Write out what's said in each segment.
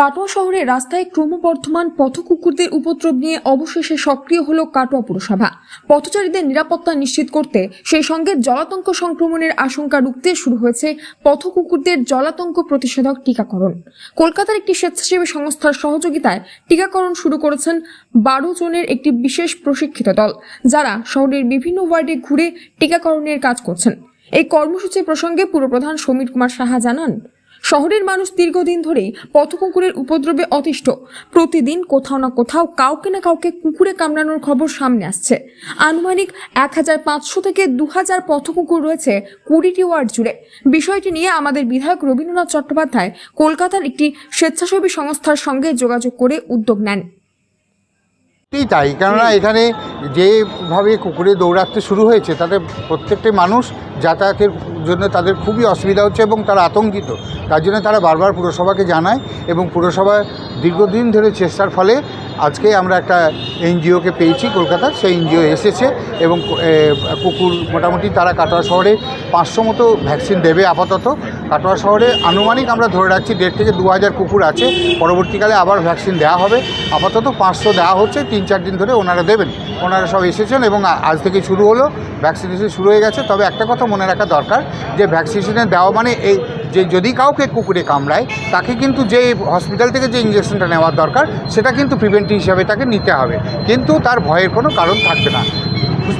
কাটোয়া শহরের রাস্তায় ক্রমবর্ধমান পথ কুকুরদের উপদ্রব নিয়ে অবশেষে সক্রিয় হল কাটোয়া পুরসভা। পথচারীদের নিরাপত্তা নিশ্চিত করতে সেই সঙ্গে জলাতঙ্ক সংক্রমণের আশঙ্কা রুখতে শুরু হয়েছে পথ কুকুরদের জলাতঙ্ক প্রতিষেধক টিকাকরণ। কলকাতার একটি স্বেচ্ছাসেবী সংস্থার সহযোগিতায় টিকাকরণ শুরু করেছেন বারো জনের একটি বিশেষ প্রশিক্ষিত দল, যারা শহরের বিভিন্ন ওয়ার্ডে ঘুরে টিকাকরণের কাজ করছেন। এই কর্মসূচি প্রসঙ্গে পুরপ্রধান সমীর কুমার সাহা জানান শহরের মানুষ দীর্ঘদিন ধরেই পথকুকুরের উপদ্রবে অতিষ্ঠ। প্রতিদিন কোথাও না কোথাও কাউকে না কাউকে কুকুরে কামড়ানোর খবর সামনে আসছে। আনুমানিক এক হাজার পাঁচশো থেকে দু হাজার পথকুকুর রয়েছে কুড়িটি ওয়ার্ড জুড়ে। বিষয়টি নিয়ে আমাদের বিধায়ক রবীন্দ্রনাথ চট্টোপাধ্যায় কলকাতার একটি স্বেচ্ছাসেবী সংস্থার সঙ্গে যোগাযোগ করে উদ্যোগ নেন। সত্যিই তাই। কেননা এখানে যেভাবে কুকুরে দৌড়াতে শুরু হয়েছে তাতে প্রত্যেকটি মানুষ যাতায়াতের জন্য তাদের খুবই অসুবিধা হচ্ছে এবং তারা আতঙ্কিত। তার জন্য তারা বারবার পুরসভাকে জানায় এবং পুরসভা দীর্ঘদিন ধরে চেষ্টার ফলে আজকে আমরা একটা এনজিওকে পেয়েছি কলকাতার সেই এনজিও এসেছে এবং কুকুর মোটামুটি তারা কাটোয়া শহরে পাঁচশো মতো ভ্যাকসিন দেবে আপাতত। কাটোয়া শহরে আনুমানিক আমরা ধরে রাখছি দেড় থেকে দু হাজার কুকুর আছে। পরবর্তীকালে আবার ভ্যাকসিন দেওয়া হবে। আপাতত পাঁচশো দেওয়া হচ্ছে। তিন চার দিন ধরে ওনারা দেবেন। ওনারা সব এসেছেন এবং আজ থেকে শুরু হলো। ভ্যাকসিনেশন শুরু হয়ে গেছে। তবে একটা কথা মনে রাখা দরকার যে ভ্যাকসিনেশনে দেওয়া মানে এই যে যদি কাউকে কুকুরে কামড়ায়, তাকে কিন্তু যে হসপিটাল থেকে যে ইঞ্জেকশনটা নেওয়ার দরকার, সেটা কিন্তু প্রিভেন্টিভ হিসাবে তাকে নিতে হবে। কিন্তু তার ভয়ের কোনো কারণ থাকবে না।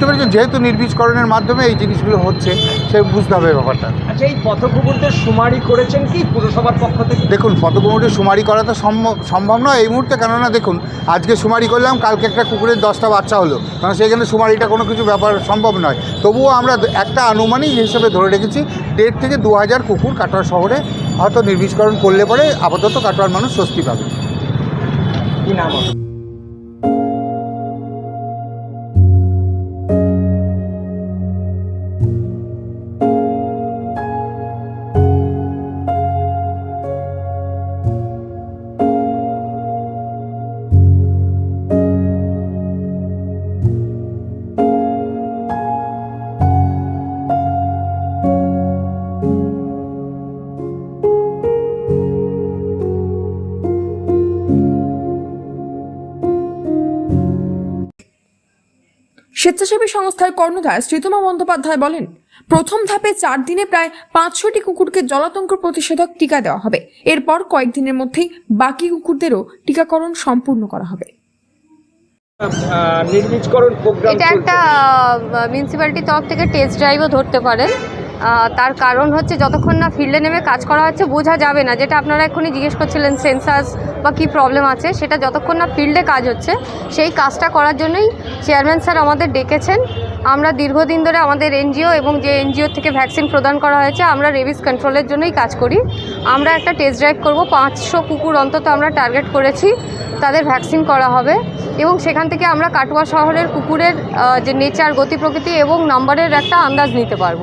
বুঝতে পেরেছেন? যেহেতু নির্বীজকরণের মাধ্যমে এই জিনিসগুলো হচ্ছে সে বুঝতে হবে ব্যাপারটা। আচ্ছা এই পথকুকুরদের সুমারি করেছেন কি পুরসভার পক্ষ থেকে? দেখুন ফটোকমিটি সুমারি করা তো সম্ভব সম্ভব নয় এই মুহূর্তে কেননা দেখুন আজকে সুমারি করলাম কালকে একটা কুকুরের দশটা বাচ্চা হলো। কারণ সেখানে সুমারিটা কোনো কিছু ব্যাপার সম্ভব নয়। তবুও আমরা একটা আনুমানিক হিসেবে ধরে রেখেছি দেড় থেকে দু হাজার কুকুর কাটোয়া শহরে হয়তো নির্বীজকরণ করলে পরে আপাতত কাটোয়ার মানুষ স্বস্তি পাবে। কি নাম? স্বেচ্ছাসেবী সংস্থার কর্ণধার শ্রীতমা বন্দ্যোপাধ্যায় বলেন প্রথম ধাপে চার দিনে প্রায় পাঁচশোটি কুকুরকে জলাতঙ্ক প্রতিষেধক টিকা দেওয়া হবে। এরপর কয়েকদিনের মধ্যেই বাকি কুকুরদেরও টিকাকরণ সম্পূর্ণ করা হবে। নির্বীজকরণ প্রোগ্রাম এটা একটা মিউনিসিপ্যালিটির তরফ থেকে টেস্ট ড্রাইভও ধরতে পারেন। তার কারণ হচ্ছে যতক্ষণ না ফিল্ডে নেমে কাজ করা হচ্ছে, বোঝা যাবে না। যেটা আপনারা এক্ষুনি জিজ্ঞেস করছিলেন, সেন্সাস বা কী প্রবলেম আছে, সেটা যতক্ষণ না ফিল্ডে কাজ হচ্ছে, সেই কাজটা করার জন্যই চেয়ারম্যান স্যার আমাদের ডেকেছেন। আমরা দীর্ঘদিন ধরে আমাদের এনজিও এবং যে এনজিও থেকে ভ্যাকসিন প্রদান করা হয়েছে, আমরা রেবিস কন্ট্রোলের জন্যই কাজ করি। আমরা একটা টেস্ট ড্রাইভ করব, পাঁচশো কুকুর অন্তত আমরা টার্গেট করেছি, তাদের ভ্যাকসিন করা হবে। এবং সেখান থেকে আমরা কাটোয়া শহরের কুকুরের যে নেচার, গতি প্রকৃতি এবং নাম্বারের একটা আন্দাজ নিতে পারব।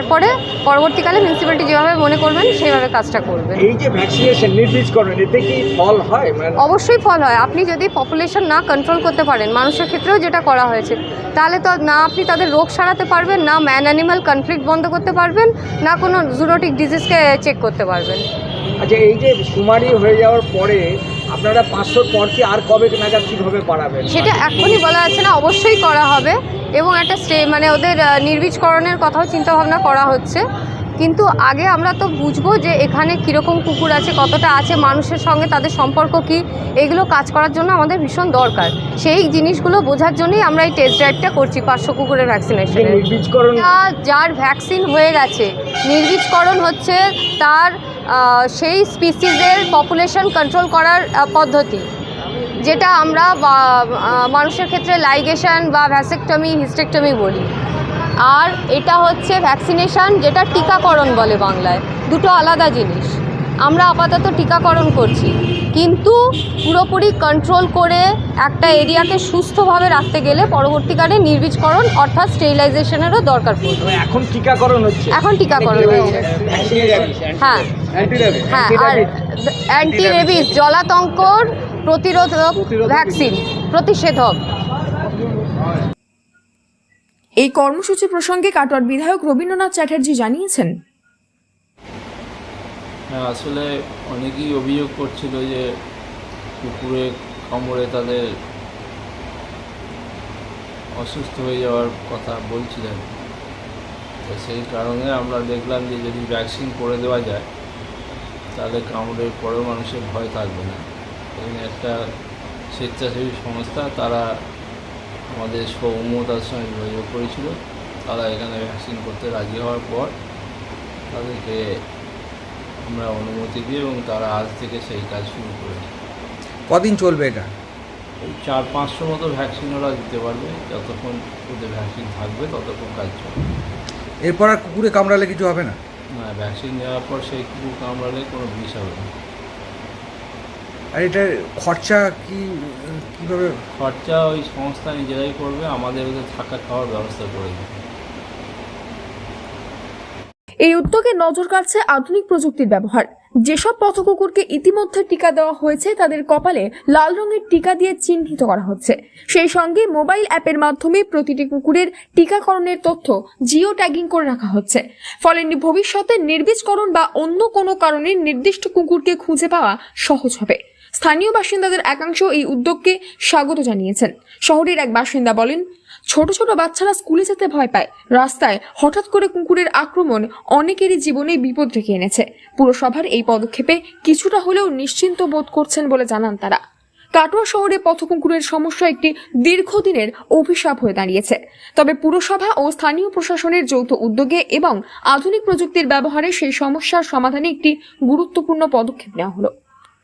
তারপরে পরবর্তীকালে মিউনিসিপ্যালিটি যেভাবে মনে করবেন সেইভাবে কাজটা করবেন। এই যে ভ্যাকসিনেশন নির্বীজকরণ এতে কি ফল হয়? মানে অবশ্যই ফল হয়। আপনি যদি পপুলেশন না কন্ট্রোল করতে পারেন মানুষের ক্ষেত্রেও যেটা করা হয়েছে তাহলে তো না আপনি তাদের রোগ সারাতে পারবেন না ম্যান অ্যানিমাল কনফ্লিক্ট বন্ধ করতে পারবেন না কোনো জুনোটিক ডিজিজকে চেক করতে পারবেন। আচ্ছা এই যে সুমারি হয়ে যাওয়ার পরে আপনারা পাঁচশোর পর কি আর কবে নাগাদ কীভাবে বাড়াবেন? সেটা এখনই বলা যাচ্ছে না অবশ্যই করা হবে। এবং একটা স্টে মানে ওদের নির্বীজকরণের কথাও চিন্তাভাবনা করা হচ্ছে। কিন্তু আগে আমরা তো বুঝব যে এখানে কীরকম কুকুর আছে কতটা আছে মানুষের সঙ্গে তাদের সম্পর্ক কি এগুলো কাজ করার জন্য আমাদের ভীষণ দরকার। সেই জিনিসগুলো বোঝার জন্যই আমরা এই টেস্ট ড্রাইভটা করছি পাঁচশো কুকুরের যে ভ্যাকসিনেশনের যার ভ্যাকসিন হয়ে গেছে। নির্বীজকরণ হচ্ছে তার সেই স্পিসিসের পপুলেশন কন্ট্রোল করার পদ্ধতি। যেটা আমরা মানুষের ক্ষেত্রে লাইগেশন বা ভ্যাসেকটমি হিস্টেকটমি বলি। আর এটা হচ্ছে ভ্যাকসিনেশন যেটা টিকাকরণ বলে বাংলায়। দুটো আলাদা জিনিস। আমরা আপাতত টিকাকরণ করছি। কিন্তু পুরোপুরি কন্ট্রোল করে একটা এরিয়াকে সুস্থভাবে রাখতে গেলে পরবর্তীকালে নির্বীজকরণ অর্থাৎ স্টেরিলাইজেশনেরও দরকার পড়বে। মানে এখন টিকাকরণ হচ্ছে। এখন টিকাকরণ হয়েছে হ্যাঁ। হ্যাঁ আর অ্যান্টি রেবিস জলাতঙ্কর প্রতিরোধক ভ্যাকসিন প্রতিষেধক। এই কর্মসূচি প্রসঙ্গে কাটোয়ার বিধায়ক রবীন্দ্রনাথ চ্যাটার্জি জানিয়েছেন। হ্যাঁ আসলে অনেকেই অভিযোগ করছিল যে কুকুরে কামড়ে তাদের অসুস্থ হয়ে যাওয়ার কথা বলছিলেন। তো সেই কারণে আমরা দেখলাম যে যদি ভ্যাকসিন করে দেওয়া যায় তাহলে কামড়ের পরেও মানুষের ভয় থাকবে না। একটা স্বেচ্ছাসেবী সংস্থা তারা আমাদের সৌম্যতার সঙ্গে যোগাযোগ করেছিল। তারা এখানে ভ্যাকসিন করতে রাজি হওয়ার পর তাদেরকে আমরা অনুমতি দিই এবং তারা আজ থেকে সেই কাজ শুরু করেছে। কদিন চলবে এটা? ওই চার পাঁচশো মতো ভ্যাকসিন ওরা দিতে পারবে। যতক্ষণ ওদের ভ্যাকসিন থাকবে ততক্ষণ কাজ চলবে। এরপর আর কুকুরে কামড়ালে কিছু হবে না? না ভ্যাকসিন দেওয়ার পর সেই কুকুর কামড়ালে কোনো বিষ হবে না। আর এটার খরচা কি কীভাবে? খরচা ওই সংস্থা নিজেরাই করবে আমাদের ওদের থাকা খাওয়ার ব্যবস্থা করে দেবে। এই উদ্যোগে নজর কাড়ছে আধুনিক প্রযুক্তির ব্যবহার। যেসব পথকুকুরকে ইতিমধ্যে টিকা দেওয়া হয়েছে তাদের কপালে লাল রঙের টিকা দিয়ে চিহ্নিত করা হচ্ছে। সেই সঙ্গে মোবাইল অ্যাপের মাধ্যমে প্রতিটি কুকুরের টিকাকরণের তথ্য জিও ট্যাগিং করে রাখা হচ্ছে। ফলে ভবিষ্যতে নির্বীজকরণ বা অন্য কোনো কারণে নির্দিষ্ট কুকুরকে খুঁজে পাওয়া সহজ হবে। স্থানীয় বাসিন্দাদের একাংশ এই উদ্যোগকে স্বাগত জানিয়েছেন। শহরের এক বাসিন্দা বলেন, ছোট ছোট বাচ্চারা স্কুলে যেতে ভয় পায়। রাস্তায় হঠাৎ করে কুকুরের আক্রমণ অনেকেরই জীবনে বিপদ ডেকে এনেছে। পুরসভার এই পদক্ষেপে কিছুটা হলেও নিশ্চিন্ত বোধ করছেন বলে জানান তারা। কাটোয়া শহরে পথকুকুরের সমস্যা একটি দীর্ঘদিনের অভিশাপ হয়ে দাঁড়িয়েছে। তবে পুরসভা ও স্থানীয় প্রশাসনের যৌথ উদ্যোগে এবং আধুনিক প্রযুক্তির ব্যবহারে সেই সমস্যার সমাধানে একটি গুরুত্বপূর্ণ পদক্ষেপ নেওয়া হলো।